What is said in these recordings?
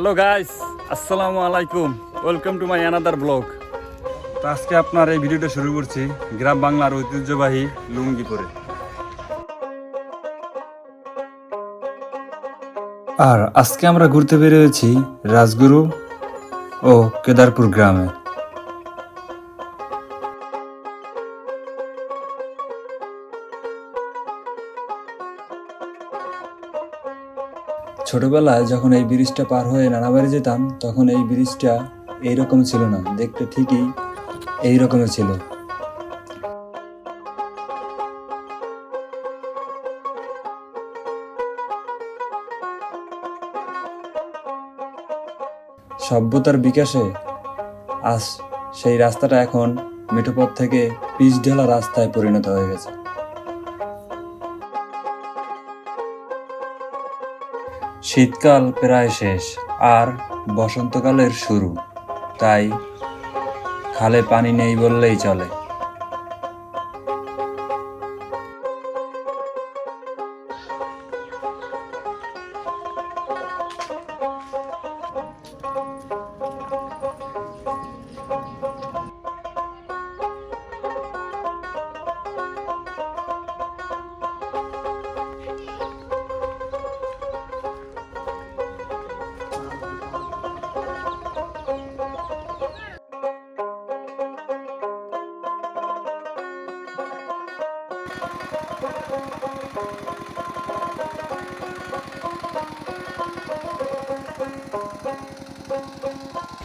Hello guys, আসসালামু আলাইকুম। Welcome to my another blog তো আজকে আপনার এই ভিডিওটা শুরু করছি গ্রাম বাংলার ঐতিহ্যবাহী লুঙ্গি পরে। আর আজকে আমরা ঘুরতে বেরিয়েছি রাজগুরু ও কেদারপুর গ্রামে। ছোটবেলায় যখন এই ব্রিজটা পার হয়ে নানাবাড়ি যেতাম, তখন এই ব্রিজটা এইরকম ছিল না। দেখতে ঠিকই এই রকমের ছিল। সভ্যতার বিকাশে আজ সেই রাস্তাটা এখন মেঠোপথ থেকে পিচ ঢেলা রাস্তায় পরিণত হয়ে গেছে। শীতকাল প্রায় শেষ আর বসন্তকালের শুরু তাই খালে পানি নেই বললেই চলে।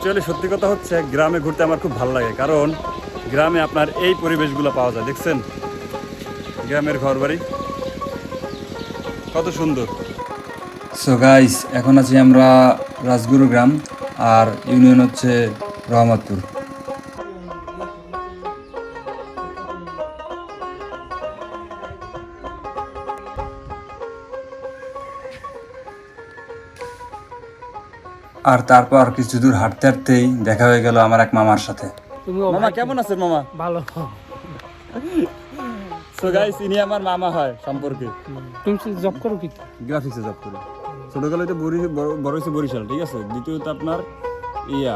অ্যাকচুয়ালি সত্যি কথা হচ্ছে, গ্রামে ঘুরতে আমার খুব ভালো লাগে। কারণ গ্রামে আপনার এই পরিবেশগুলো পাওয়া যায়, দেখছেন? গ্রামের ঘর বাড়ি কত সুন্দর। সো গাইস এখন আছি আমরা রাজগুরু গ্রাম আর ইউনিয়ন হচ্ছে রহমতপুর। আর তারপর কিছু দূর হাঁটতে হাঁটতেই দেখা হয়ে গেল আমার এক মামার সাথে। মামা কেমন আছেন মামা? ভালো। সো গাইস ইনি আমার মামা হয় সম্পর্কে। তুমি জব করো কি? গ্রাফিক্সে জব করে। ছোটবেলায় তো বড় বড় হয়েছে বরিশাল ঠিক আছে? দ্বিতীয়ত আপনার ইয়া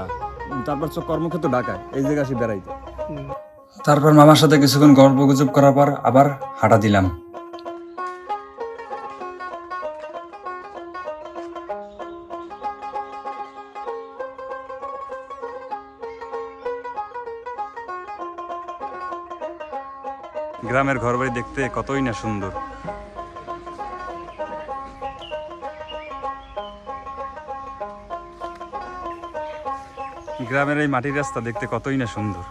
তারপর কর্মক্ষেত্র ঢাকায় এই জায়গায় আসি বেড়াইতে। তারপর মামার সাথে কিছুক্ষণ গল্প গুজব করার পর আবার হাঁটা দিলাম। গ্রামের ঘরবাড়ি দেখতে কতই না সুন্দর। গ্রামের এই মাটির রাস্তা দেখতে কতই না সুন্দর।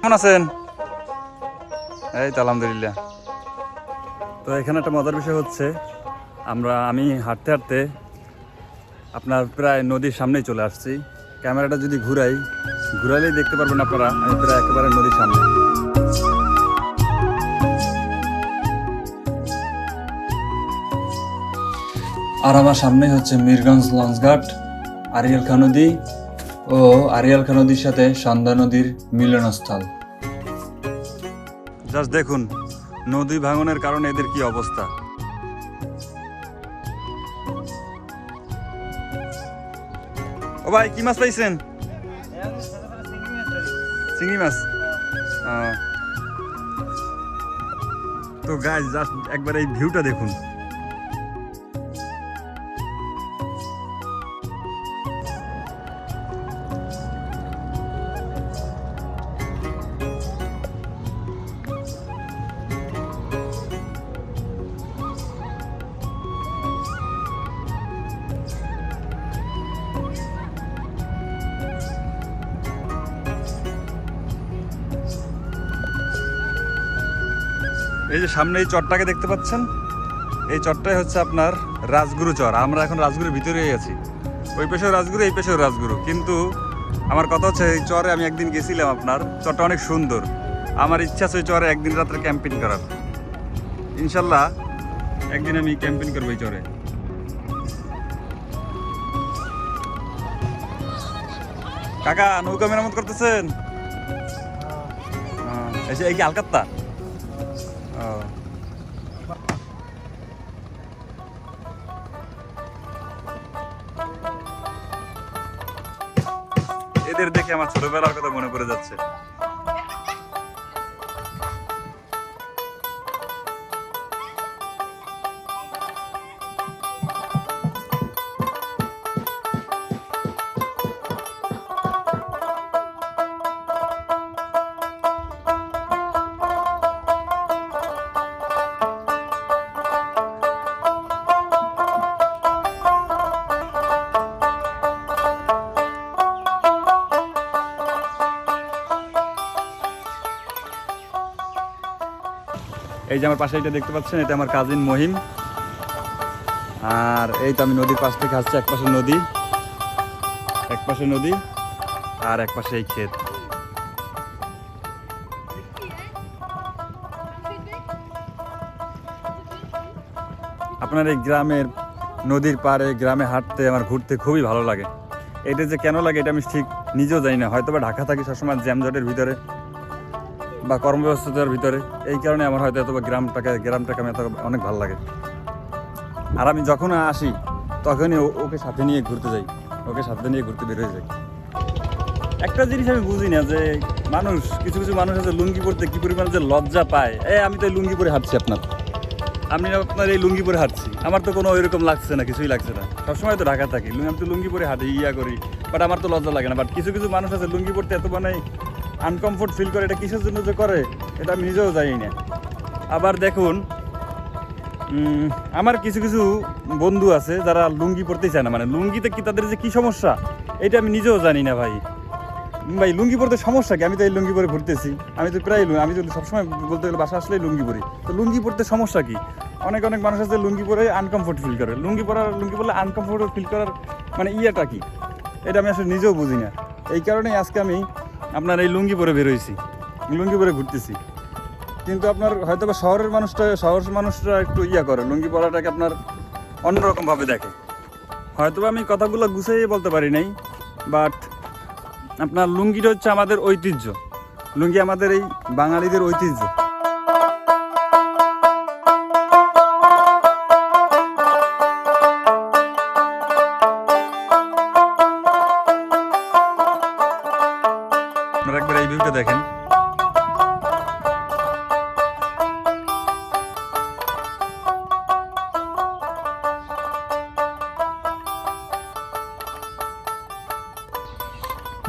কেমন আছেন? এই তো আলহামদুলিল্লাহ। তো এখানে একটা মজার বিষয় হচ্ছে, আমরা, আমি হাঁটতে হাঁটতে আপনার প্রায় নদীর সামনেই চলে আসছি। ক্যামেরাটা যদি ঘুরাই, ঘুরালেই দেখতে পারবেন আপনারা, আমি প্রায় একেবারে নদীর সামনে। আর আমার সামনে হচ্ছে মিরগঞ্জ লঞ্চঘাট আরিয়াল খা নদী ও আরিয়াল খা নদীর সাথে সন্ধ্যা নদীর মিলনস্থল। জাস্ট দেখুন, নদী ভাঙনের কারণে এদের কি অবস্থা? ও ভাই, কি মাছ পাইছেন? চিংড়ি মাছ। তো গাছ জাস্ট একবার এই ভিউটা দেখুন। সামনে এই চরটাকে দেখতে পাচ্ছেন? এই চরটাই হচ্ছে আপনার রাজগুরু চর। আমরা এখন রাজগুরুর ভিতরেই আছি। ওই পেশেও রাজগুরু এই পেশেও রাজগুরু। কিন্তু আমার কথা হচ্ছে এই চরে আমি একদিন গেছিলাম আপনার। চরটা অনেক সুন্দর। আমার ইচ্ছা আছে ওই চরে একদিন রাত্রে ক্যাম্পিং করার। ইনশাল্লাহ একদিন আমি ক্যাম্পিং করব এই চরে। কাকা নৌকা মেরামত করতেছেন? আহ, এই যে এই কি আলকাত্তা? ও। এদের দেখে আমার ছোটবেলার কথা মনে পড়ে যাচ্ছে এই যে আমার পাশে এটা দেখতে পাচ্ছেন, এটা আমার কাজিন মহিম। আর এই তো আমি নদীর পাশ থেকে আসছি এক পাশে নদী এক পাশে নদী, আর এক পাশে এই ক্ষেত। আপনার এই গ্রামের নদীর পাড়ে, গ্রামে হাঁটতে, আমার ঘুরতে খুবই ভালো লাগে। এটা যে কেন লাগে, এটা আমি ঠিক নিজেও জানি না। হয়তো বা ঢাকা থাকি সবসময় জ্যামজটের ভিতরে। বা কর্মব্যস্ততার ভিতরে, এই কারণে আমার হয়তো এত গ্রামটাকে গ্রামটাকে আমি এত অনেক ভালো লাগে। আর আমি যখন আসি, তখনই ওকে সাথে নিয়ে ঘুরতে যাই। ওকে সাথে নিয়ে ঘুরতে বের হয়ে যাই। একটা জিনিস আমি বুঝি না যে মানুষ, কিছু কিছু মানুষ আছে লুঙ্গি পরতে কি পরিমাণে যে লজ্জা পায়। এ, আমি তো লুঙ্গি পরে হাঁটছি আপনার। আমি আপনার এই লুঙ্গি পরে হাঁটছি। আমার তো কোনো ওইরকম লাগছে না, কিছুই লাগছে না। সবসময় তো ঢাকা থাকি। আমি তো লুঙ্গি পরে হাঁটি, ইয়া করি বাট আমার তো লজ্জা লাগে না। বাট কিছু কিছু মানুষ আছে লুঙ্গি পরতে এত মানে আনকমফোর্ট ফিল করে, এটা কিসের জন্য যে করে, এটা আমি নিজেও জানি না আবার দেখুন আমার কিছু কিছু বন্ধু আছে যারা লুঙ্গি পরতে চায় না। মানে লুঙ্গিতে কি তাদের যে কি সমস্যা, এটা আমি নিজেও জানি না ভাই। ভাই, লুঙ্গি পরতে সমস্যা কি? আমি তো এই লুঙ্গি পরে ঘুরতেছি। আমি তো প্রায় আমি তো সবসময় বলতে গেলে বাসা আসলেই লুঙ্গি পরি। তো লুঙ্গি পরতে সমস্যা কি? অনেক অনেক মানুষ আছে লুঙ্গি পরে আনকমফোর্ট ফিল করে। লুঙ্গি পরার, লুঙ্গি পরলে আনকমফোর্ট ফিল করার মানে ইয়েটা কি? এটা আমি আসলে নিজেও বুঝি না এই কারণেই আজকে আমি আপনার এই লুঙ্গি পরে বেরোইছি লুঙ্গি পরে ঘুরতেছি। কিন্তু আপনার হয়তো বা শহরের মানুষটা শহর মানুষরা একটু ইয়া করে, লুঙ্গি পরাটাকে আপনার অন্যরকমভাবে দেখে। হয়তো আমি কথাগুলো গুছিয়ে বলতে পারি নাই বাট আপনার লুঙ্গিটা হচ্ছে আমাদের ঐতিহ্য। লুঙ্গি আমাদের এই বাঙালিদের ঐতিহ্য। ভিউটা দেখেন।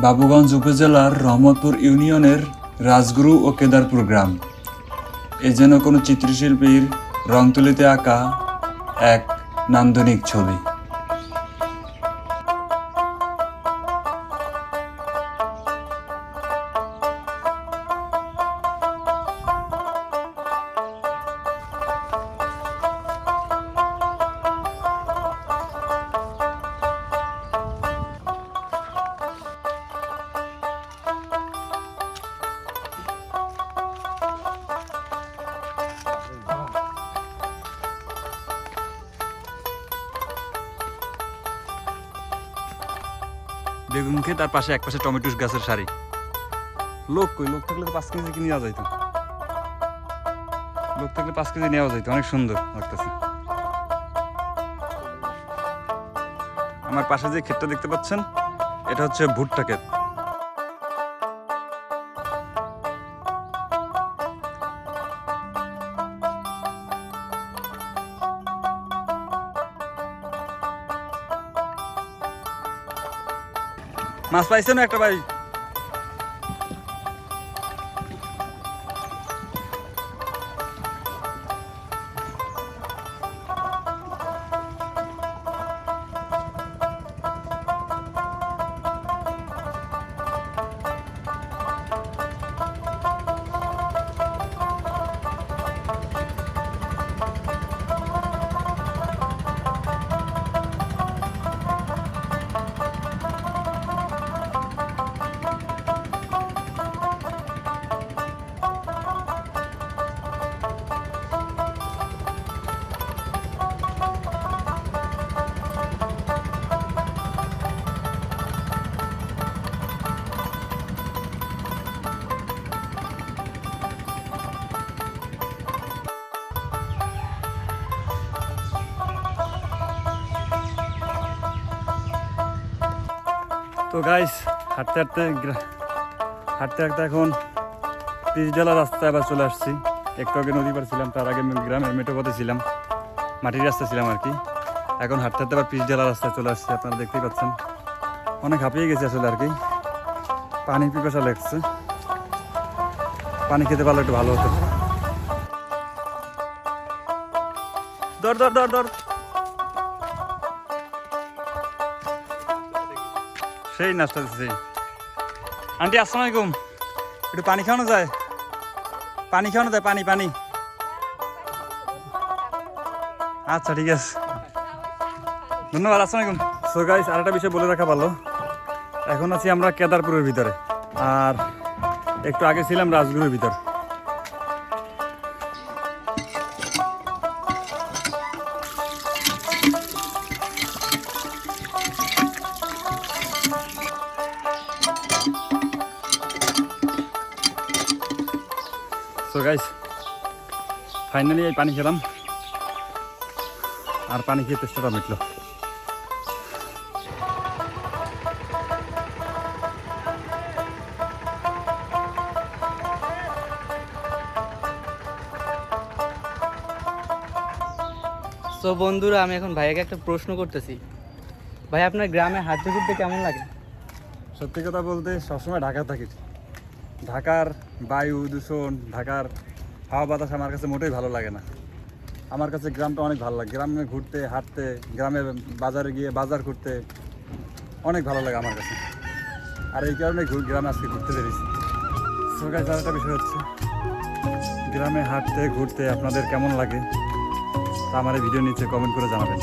বাবুগঞ্জ উপজেলার রহমতপুর ইউনিয়নের রাজগুরু ও কেদারপুর গ্রাম। এ যেন কোনো চিত্রশিল্পীর রং তুলিতে আঁকা এক নান্দনিক ছবি। খেয়ে তার পাশে এক পাশে টমেটো গাছের সারি। লোক কই? লোক থাকলে তো পাঁচ কেজি কিনে নেওয়া যাইতো। লোক থাকলে পাঁচ কেজি নেওয়া যাইতো। অনেক সুন্দর লাগতেছে। আমার পাশে যে ক্ষেতটা দেখতে পাচ্ছেন, এটা হচ্ছে ভুট্টা ক্ষেত। মাছ পাইছেন একটা ভাই? তো গাইস হাঁটতে হাঁটতে হাঁটতে হাঁটতে এখন পিচডালা রাস্তায় আবার চলে আসছি। একটু আগে নদী পার ছিলাম, তার আগে গ্রামের মেটোপথে ছিলাম, মাটির রাস্তা ছিলাম আর কি। এখন হাঁটতে হাঁটতে আবার পিচডালা রাস্তায় চলে আসছি, আপনারা দেখতেই পাচ্ছেন। অনেক হাঁপিয়ে গেছে আসলে আর কি। পানি পিপাসা লাগছে। পানি খেতে পারলে একটু ভালো হতো। দর দর দর দর সেই নাস্তা দিচ্ছি আন্টি আসলাম আলাইকুম। একটু পানি খাওয়ানো যায়? পানি খাওয়ানো যায়? পানি পানি। আচ্ছা ঠিক আছে। ধন্যবাদ, আসসালামু আলাইকুম। সো গাইস আর একটা বিষয় বলে রাখা ভালো। এখন আছি আমরা কেদারপুরের ভিতরে। আর একটু আগে ছিলাম রাজগুরের ভিতর। গাইস ফাইনালি এই পানি খেলাম। আর পানি খেয়ে তেষ্টাটা মিটলো। তো বন্ধুরা আমি এখন ভাইয়াকে একটা প্রশ্ন করতেছি। ভাই আপনার গ্রামে হাঁটতে ঘুরতে কেমন লাগে? সত্যি কথা বলতে সবসময় ঢাকা থাকি। ঢাকার বায়ু দূষণ, ঢাকার হাওয়া বাতাস আমার কাছে মোটেই ভালো লাগে না। আমার কাছে গ্রামটা অনেক ভালো লাগে। গ্রামে ঘুরতে, হাঁটতে, গ্রামে বাজারে গিয়ে বাজার করতে অনেক ভালো লাগে আমার কাছে। আর এই কারণে গ্রামে আজকে ঘুরতে বেরিয়েছি। সরকার একটা বিষয় হচ্ছে, গ্রামে হাঁটতে, ঘুরতে আপনাদের কেমন লাগে তা আমার এই ভিডিও নিচে কমেন্ট করে জানাবেন।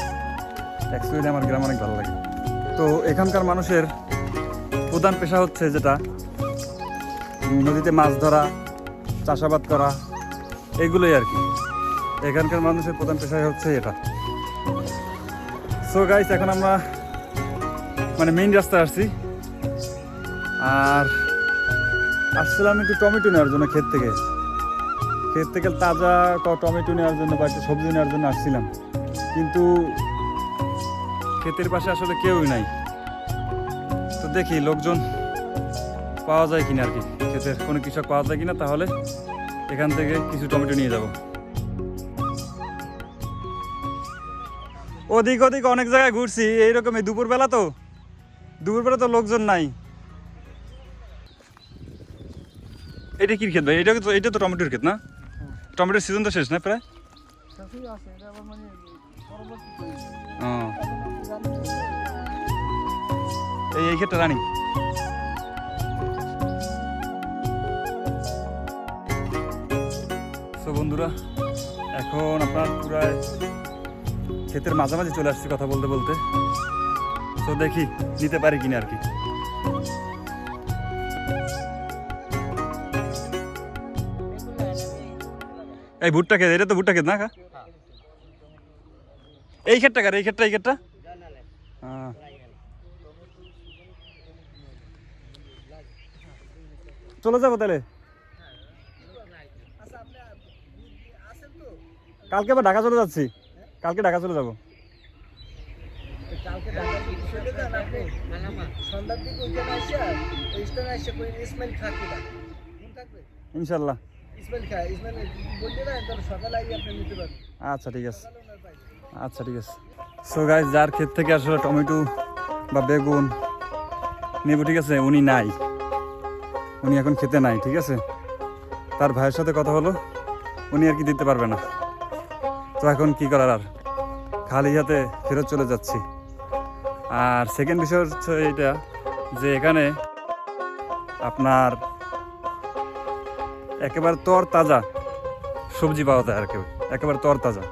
অ্যাকচুয়ালি আমার গ্রাম অনেক ভালো লাগে। তো এখানকার মানুষের প্রধান পেশা হচ্ছে যেটা নদীতে মাছ ধরা, চাষাবাদ করা, এগুলোই আর কি। এখানকার মানুষের প্রধান পেশাই হচ্ছে এটা। সো গাইস এখন আমরা মানে মেইন রাস্তায় আসছি। আর আসছিলাম একটু টমেটো নেওয়ার জন্য ক্ষেত থেকে। ক্ষেত থেকে তাজা টমেটো নেওয়ার জন্য বা একটু সবজি নেওয়ার জন্য আসছিলাম। কিন্তু ক্ষেতের পাশে আসলে কেউই নাই। তো দেখি লোকজন পাওয়া যায় কিনা আর কি। ক্ষেতের কোনো কৃষক পাওয়া যায় কিনা, তাহলে এখান থেকে কিছু টমেটো নিয়ে যাব। ওদিক ওদিক অনেক জায়গায় ঘুরছি এইরকম এইরকমই দুপুরবেলা তো। দুপুরবেলা তো লোকজন নাই। এটা কি ক্ষেত ভাই? এটা তো এটা তো টমেটোর ক্ষেত না? টমেটোর সিজন তো শেষ না প্রায়? এই এই ক্ষেতটা রানি। বন্ধুরা, এখন আপনার পুরায় ক্ষেতের মাঝামাঝি চলে আসছি কথা বলতে বলতে। তো দেখি, নিতে পারি কিনা আর কি। এই ভুট্টা খেত এটা তো ভুট্টা খেত না, কা? এই ক্ষেতটা কার, এই ক্ষেতটা এই ক্ষেতটা? হ্যাঁ। চলে যাব তাহলে? কালকে আবার ঢাকা চলে যাচ্ছি। কালকে ঢাকা চলে যাব। ইনশাল্লাহ। আচ্ছা ঠিক আছে। আচ্ছা ঠিক আছে। সো গাইজ যার ক্ষেত থেকে আসলে টমেটো বা বেগুন নেব ঠিক আছে? উনি নাই। উনি এখন খেতে নাই ঠিক আছে? তার ভাইয়ের সাথে কথা হলো উনি আর কি দিতে পারবে না। তো এখন কি করার আর? খালি হাতে ফেরত চলে যাচ্ছি। আর সেকেন্ড বিষয় হচ্ছে এইটা যে এখানে আপনার একেবারে তর তাজা সবজি পাওয়া যায় আর কেউ একেবারে তর তাজা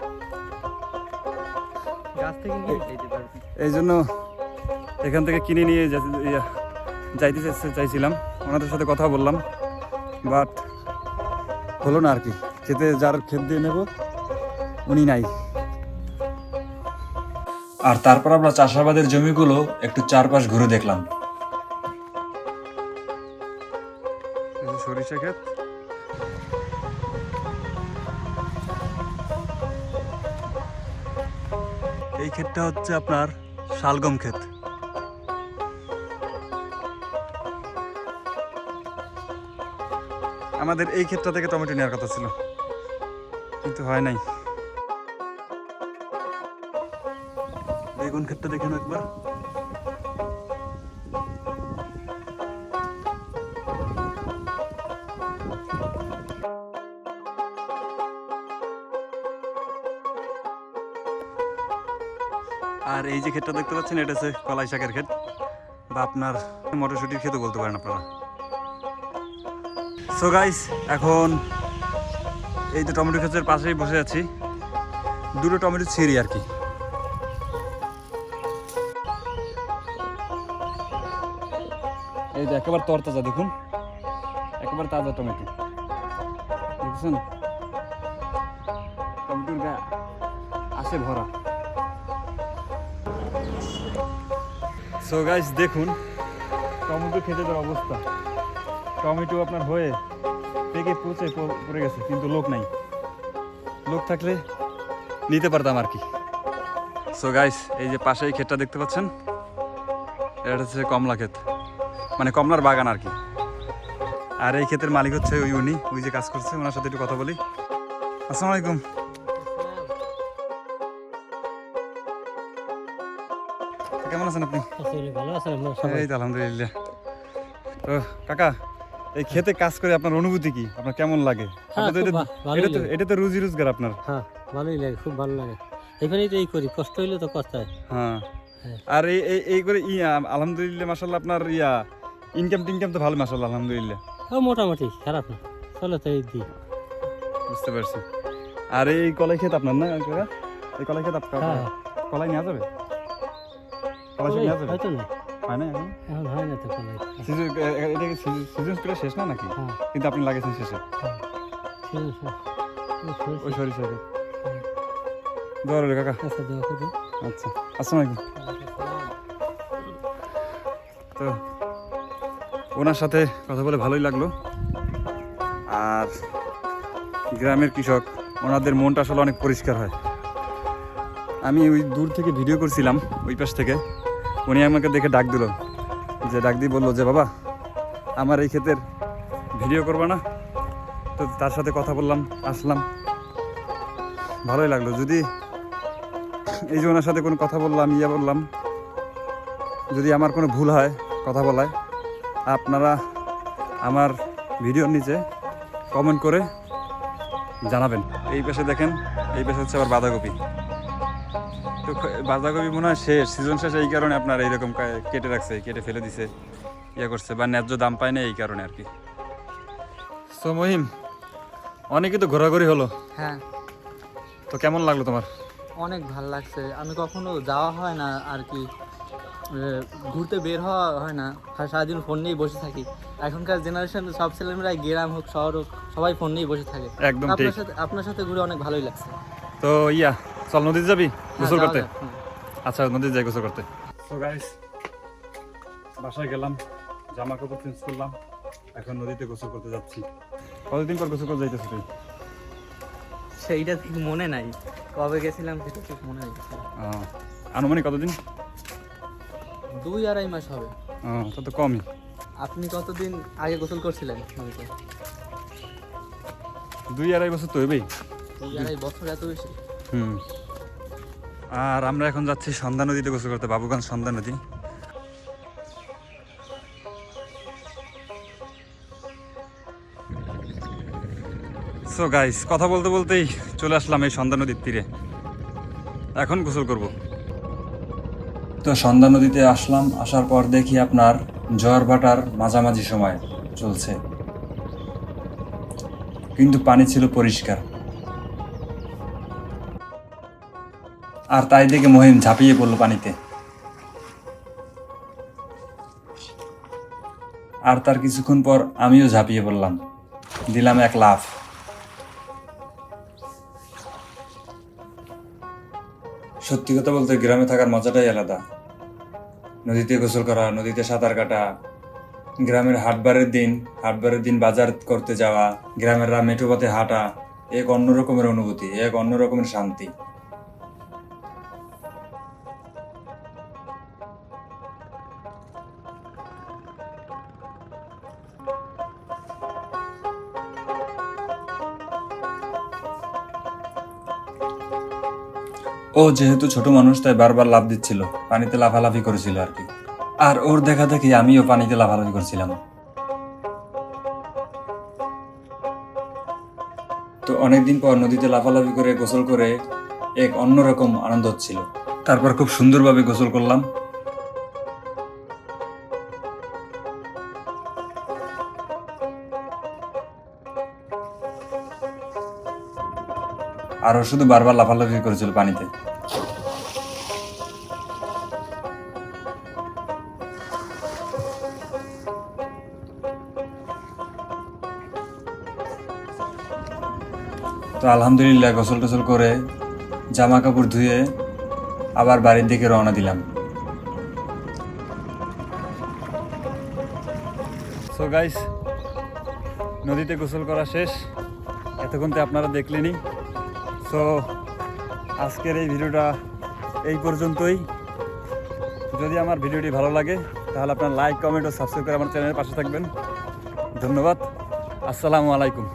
এই জন্য এখান থেকে কিনে নিয়ে যাইতে চাইছিলাম। ওনাদের সাথে কথা বললাম। বাট হলো না আর কি। খেতে যার ক্ষেত দিয়ে নেব। উনি নাই। আর তারপর আমরা চাষাবাদের জমিগুলো একটু চারপাশ ঘুরে দেখলাম। সরিষা ক্ষেত। এই ক্ষেতটা হচ্ছে আপনার শালগম ক্ষেত। আমাদের এই ক্ষেতটা থেকে টমেটো নেওয়ার কথা ছিল। কিন্তু হয় নাই। বেগুন ক্ষেতটা দেখুন একবার। আর এই যে ক্ষেতটা দেখতে পাচ্ছেন, এটা হচ্ছে কলাই শাকের ক্ষেত। বা আপনার মটরশুটির ক্ষেতও বলতে পারেন আপনারা। সো গাইস এখন এই তো টমেটো ক্ষেতের পাশেই বসে আছি। দুটো টমেটো ছিঁড়ি আর কি। এই যে একেবারে তরতাজা, দেখুন। একেবারে তাজা টমেটো। দেখছেন? টমেটোর গা আসে ভরা। সো গাইস দেখুন, টমেটো খেতে দেওয়ার অবস্থা। টমেটো আপনার হয়ে পেকে পচে পড়ে গেছে, কিন্তু লোক নাই। লোক থাকলে নিতে পারতাম আর কি। সো গাইস এই যে পাশে এই ক্ষেতটা দেখতে পাচ্ছেন? এটা হচ্ছে কমলা ক্ষেত। মানে কমলার বাগান আর কি। আর এই ক্ষেতের মালিক হচ্ছে ওই উনি ওই যে কাজ করছে ওনার সাথে একটু কথা বলি। আসসালামু আলাইকুম। কেমন আছেন আপনি? এই তো আলহামদুলিল্লাহ। তো কাকা এই খেতে কাজ করে আপনার অনুভূতি কি? আপনার কেমন লাগে? হ্যাঁ, এটা- তো লাগে। এটা তো রুজি রোজগার আপনার। হ্যাঁ ভালোই লাগে খুব ভালো লাগে। এখানেই তো এই করি কষ্ট হইলে তো কষ্ট হয়। হ্যাঁ। হ্যাঁ। আর এই এই এই করে ইয়া আলহামদুলিল্লাহ মাসাল্লাহ আপনার ইয়া ইনকাম টিনকাম তো ভালো মাসাল্লাহ আলহামদুলিল্লাহ। হ্যাঁ মোটামুটি খারাপ না। চলে তো এই দিই। বুঝতে পারছি। আর এই কলাই খেত আপনার না কাকা এই কলাই খেত আপনার হ্যাঁ। কলাই নেওয়া যাবে? কলাই সব নেওয়া যাবে? হয়তো না হয় না এখন? এখন হয় না তো কলাই। সিজন এ- এ- এটা সিজন শেষ না নাকি? হ্যাঁ। কিন্তু আপনি লাগিয়েছেন শেষে। ঠিক আছে ওই ওই সরি সরি দোয়া রইল কাকা। আচ্ছা দোয়া আচ্ছা আসসালামু আলাইকুম। তো ওনার সাথে কথা বলে ভালোই লাগল। আর গ্রামের কৃষক, ওনাদের মনটা আসলে অনেক পরিষ্কার হয়। আমি ওই দূর থেকে ভিডিও করছিলাম, ওই পাশ থেকে। উনি আমাকে দেখে ডাক দিল, যে ডাক দিয়ে বলল যে, বাবা, আমার এই ক্ষেতের ভিডিও করবা না? তো তার সাথে কথা বললাম, আসলাম। ভালোই লাগল। যদি এই যে ওনার সাথে কোনো কথা বললাম, ইয়া বললাম, যদি আমার কোনো ভুল হয়, কথা বলায় আপনারা আমার ভিডিওর নিচে কমেন্ট করে জানাবেন। এই পাশে দেখেন এই পাশে হচ্ছে আবার বাঁধাকপি। তো বাঁধাকপি মনে হয় শেষ সিজন শেষ এই কারণে আপনার এইরকম কেটে রাখছে কেটে ফেলে দিছে ইয়ে করছে বা ন্যায্য দাম পায় না এই কারণে আর কি। সো মহিম অনেকই তো ঘোরাঘুরি হলো। হ্যাঁ। তো কেমন লাগল তোমার? অনেক ভালো লাগছে। আমি কখনো যাওয়া হয় না আর কি। ঘুরতে বের হওয়া হয় না। আর সারাদিন ফোন নিয়েই বসে থাকি। এখনকার জেনারেশন সব ছেলেমেয়েরা গ্রাম হোক শহর হোক সবাই ফোন নিয়েই বসে থাকে। একদম আপনার সাথে আপনার সাথে ঘুরে অনেক ভালোই লাগছে। তো ইয়া চল নদীতে যাবি? হ্যাঁ, গোসল করতে? আচ্ছা নদীতে যাই গোসল করতে। তো গাইস বাসায় গেলাম জামা কাপড় চেঞ্জ করলাম এখন নদীতে গোসল করতে যাচ্ছি। কতদিন পর গোসল করতে যাইতেছ তুই? সেইটা ঠিক মনে নাই। কবে গেছিলাম সেটা ঠিক মনে নেই। আহ, আনুমানিক কতদিন? দুই আড়াই মাস হবে। আহ, তা তো কমই। আপনি কতদিন আগে গোসল করছিলেন নদীতে? দুই আড়াই বছর তো হবেই দুই আড়াই বছর এত বেশি? হুম। আর আমরা এখন যাচ্ছি সন্ধ্যা নদীতে গোসল করতে বাবুগঞ্জ সন্ধ্যা নদী। সো গাইস কথা বলতে বলতেই চলে আসলাম এই সন্ধ্যা নদীর তীরে। এখন গোসল করব। তো সন্ধ্যা নদীতে আসলাম, আসার পর দেখি আপনার জ্বর ভাটার মাঝামাঝি সময় চলছে। কিন্তু পানি ছিল পরিষ্কার। আর তাই দেখে মহিম ঝাঁপিয়ে পড়ল পানিতে। আর তার কিছুক্ষণ পর আমিও ঝাঁপিয়ে পড়লাম। দিলাম এক লাফ। সত্যি কথা বলতে গ্রামে থাকার মজাটাই আলাদা। নদীতে গোসল করা, নদীতে সাঁতার কাটা, গ্রামের হাটবারের দিন হাটবারের দিন বাজার করতে যাওয়া, গ্রামের রা মেঠো পথে হাঁটা, এক অন্যরকমের অনুভূতি, এক অন্যরকমের শান্তি। ও যেহেতু ছোট মানুষ, তাই বারবার লাভ দিচ্ছিল। পানিতে লাফালাফি করেছিল আর কি। আর ওর দেখা দেখি আমিও পানিতে লাফালাফি করছিলাম। তো অনেকদিন পর নদীতে লাফালাফি করে, গোসল করে এক অন্যরকম আনন্দ হচ্ছিল। তারপর খুব সুন্দরভাবে গোসল করলাম। আর ও শুধু বারবার লাফালাফি করেছিল পানিতে। তো আলহামদুলিল্লাহ গোসল টোসল করে জামা কাপড় ধুয়ে আবার বাড়ির দিকে রওনা দিলাম। সো গাইস নদীতে গোসল করা শেষ। এতক্ষণ তো আপনারা দেখলেনই। সো আজকের এই ভিডিওটা এই পর্যন্তই। যদি আমার ভিডিওটি ভালো লাগে, তাহলে আপনার লাইক কমেন্ট ও সাবস্ক্রাইব করে আমার চ্যানেলের পাশে থাকবেন। ধন্যবাদ। আসসালামু আলাইকুম।